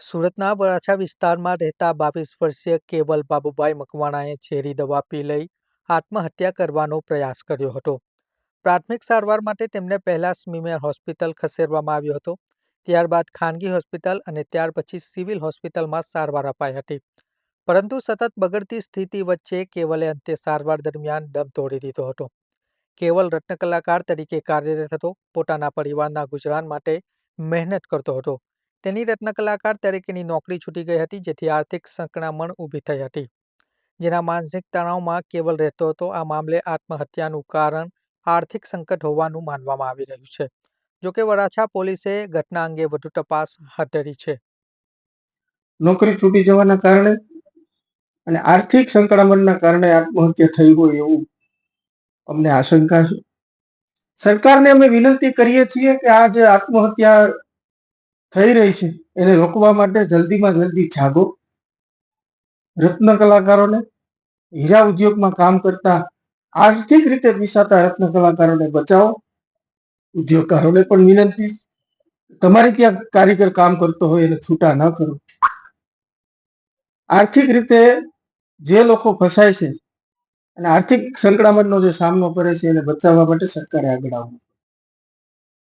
સુરતના વરાછા વિસ્તારમાં રહેતા બાવીસ વર્ષીય કેવલ બાબુભાઈ મકવાણાએ ઝેરી દવા પી લઈ આત્મહત્યા કરવાનો પ્રયાસ કર્યો હતો. પ્રાથમિક સારવાર માટે તેમને પહેલા સ્મીમેર હોસ્પિટલ ખસેડવામાં આવ્યો હતો, ત્યારબાદ ખાનગી હોસ્પિટલ અને ત્યાર પછી સિવિલ હોસ્પિટલમાં સારવાર અપાઈ હતી. પરંતુ સતત બગડતી સ્થિતિ વચ્ચે કેવલે અંતે સારવાર દરમિયાન દમ તોડી દીધો હતો. કેવલ રત્નકલાકાર તરીકે કાર્યરત હતો, પોતાના પરિવારના ગુજરાન માટે મહેનત કરતો હતો. તેની રત્ન કલાકાર તરીકેની નોકરી છૂટી ગઈ હતી, જેથી આર્થિક સંકળામણ ઊભી થઈ હતી. જેના માનસિક તણાવમાં કેવલ રહેતો હતો, આ મામલે આત્મહત્યાનું કારણ આર્થિક સંકટ હોવાનું માનવામાં આવી રહ્યું છે. જોકે વરાછા પોલીસે ઘટના અંગે વધુ તપાસ હાથ ધરી છે. નોકરી છૂટી જવાના કારણે અને આર્થિક સંકળામણના કારણે આત્મહત્યા થઈ હોય એવું અમને આશંકા છે. સરકારને અમે વિનંતી કરીએ છીએ કે આ જે આત્મહત્યા થઈ રહી છે. એને રોકવા માટે જલ્દીમાં જલ્દી જાગો. રત્ન કલાકારોને, હીરા ઉદ્યોગમાં કામ કરતા આર્થિક રીતે પીસાતા રત્ન કલાકારોને બચાવો. ઉદ્યોગકારોને પણ વિનંતી, તમારે ત્યાં કારીગર કામ કરતો હોય એને છૂટા ન કરો. આર્થિક રીતે જે લોકો ફસાય છે અને આર્થિક સંકળામણનો જે સામનો કરે છે એને બચાવવા માટે સરકારે આગળ આવવું.